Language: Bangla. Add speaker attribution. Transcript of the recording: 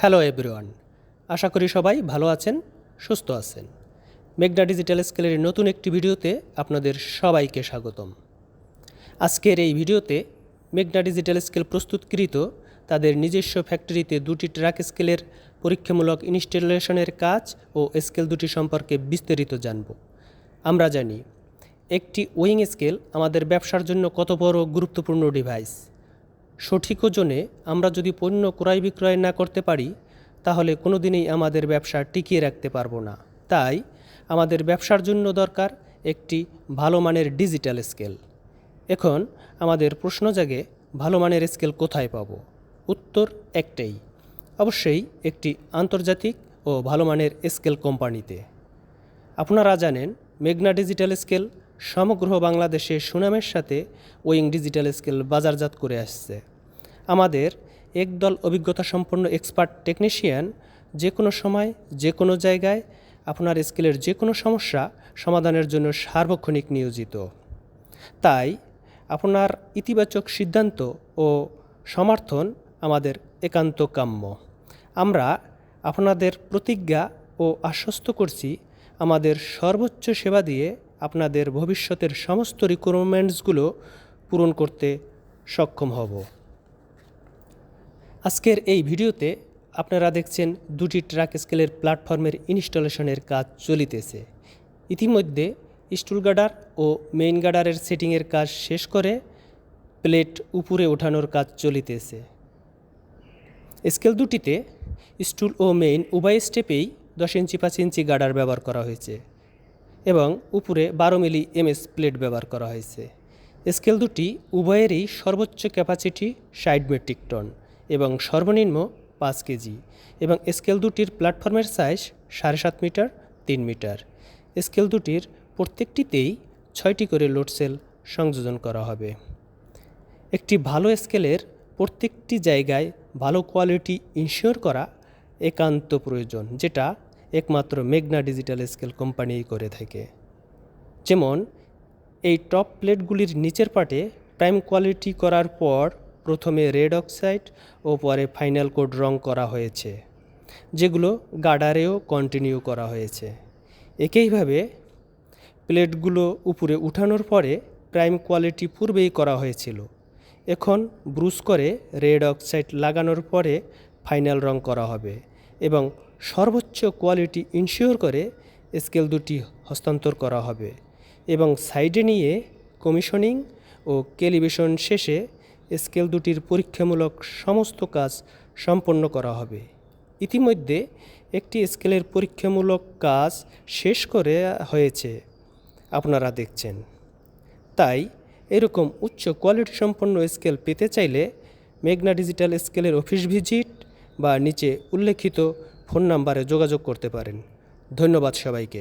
Speaker 1: হ্যালো এভরিওয়ান, আশা করি সবাই ভালো আছেন, সুস্থ আছেন। মেঘনা ডিজিটাল স্কেলের নতুন একটি ভিডিওতে আপনাদের সবাইকে স্বাগতম। আজকের এই ভিডিওতে মেঘনা ডিজিটাল স্কেল প্রস্তুতকৃত তাদের নিজস্ব ফ্যাক্টরিতে দুটি ট্রাক স্কেলের পরীক্ষামূলক ইনস্টলেশনের কাজ ও স্কেল দুটি সম্পর্কে বিস্তারিত জানব। আমরা জানি, একটি ওয়িং স্কেল আমাদের ব্যবসার জন্য কত বড় গুরুত্বপূর্ণ ডিভাইস সঠিক ওজনে আমরা যদি পণ্য ক্রয় বিক্রয় না করতে পারি, তাহলে কোনো দিনই আমাদের ব্যবসা টিকিয়ে রাখতে পারব না। তাই আমাদের ব্যবসার জন্য দরকার একটি ভালো মানের ডিজিটাল স্কেল। এখন আমাদের প্রশ্ন জাগে, ভালো মানের স্কেল কোথায় পাবো? উত্তর একটাই, অবশ্যই একটি আন্তর্জাতিক ও ভালো মানের স্কেল কোম্পানিতে। আপনারা জানেন, মেঘনা ডিজিটাল স্কেল সমগ্র বাংলাদেশে সুনামের সাথে ওয়িং ডিজিটাল স্কেল বাজারজাত করে আসছে। আমাদের একদল অভিজ্ঞতা সম্পন্ন এক্সপার্ট টেকনিশিয়ান যে কোনো সময় যে কোনো জায়গায় আপনার স্কেলের যে কোনো সমস্যা সমাধানের জন্য সার্বক্ষণিক নিয়োজিত। তাই আপনার ইতিবাচক সিদ্ধান্ত ও সমর্থন আমাদের একান্ত কাম্য। আমরা আপনাদের প্রতিজ্ঞা ও আশ্বস্ত করছি আমাদের সর্বোচ্চ সেবা দিয়ে আপনাদের ভবিষ্যতের সমস্ত রিকোয়ারমেন্টসগুলো পূরণ করতে সক্ষম হব। আজকের এই ভিডিওতে আপনারা দেখছেন দুটি ট্রাক স্কেলের প্ল্যাটফর্মের ইনস্টলেশনের কাজ চলিতেছে। ইতিমধ্যে স্টুল গার্ডার ও মেইন গার্ডারের সেটিংয়ের কাজ শেষ করে প্লেট উপরে ওঠানোর কাজ চলিতেছে। স্কেল দুটিতে স্টুল ও মেইন উভয় স্টেপেই দশ ইঞ্চি পাঁচ ইঞ্চি গার্ডার ব্যবহার করা হয়েছে। এবং উপরে বারো মিলি এমএস প্লেট ব্যবহার করা হয়েছে। স্কেল দুটি উভয়েরই সর্বোচ্চ ক্যাপাসিটি ষাট মেট্রিক টন এবং সর্বনিম্ন পাঁচ কেজি এবং স্কেল দুটির প্ল্যাটফর্মের সাইজ সাড়ে সাত মিটার, তিন মিটার। স্কেল দুটির প্রত্যেকটিতেই ছয়টি করে লোড সেল সংযোজন করা হবে। একটি ভালো স্কেলের প্রত্যেকটি জায়গায় ভালো কোয়ালিটি ইনশিওর করা একান্ত প্রয়োজন, যেটা একমাত্র মেঘনা ডিজিটাল স্কেল কোম্পানিই করে থাকে। যেমন, এই টপ প্লেটগুলির নিচের পাটে প্রাইম কোয়ালিটি করার পর প্রথমে রেড অক্সাইড ও পরে ফাইনাল কোড রং করা হয়েছে, যেগুলো গার্ডারেও কন্টিনিউ করা হয়েছে। একইভাবে, প্লেটগুলো উপরে উঠানোর পরে প্রাইম কোয়ালিটি পূর্বেই করা হয়েছিল। এখন ব্রুশ করে রেড অক্সাইড লাগানোর পরে ফাইনাল রং করা হবে এবং সর্বোচ্চ কোয়ালিটি ইনশিওর করে স্কেল দুটি হস্তান্তর করা হবে এবং সাইডে নিয়ে কমিশনিং ও ক্যালিব্রেশন শেষে স্কেল দুটির পরীক্ষামূলক সমস্ত কাজ সম্পন্ন করা হবে। ইতিমধ্যে একটি স্কেলের পরীক্ষামূলক কাজ শেষ করে হয়েছে, আপনারা দেখছেন। তাই এরকম উচ্চ কোয়ালিটি সম্পন্ন স্কেল পেতে চাইলে মেঘনা ডিজিটাল স্কেলের অফিস ভিজিট বা নিচে উল্লেখিত ফোন নাম্বারে যোগাযোগ করতে পারেন। ধন্যবাদ সবাইকে।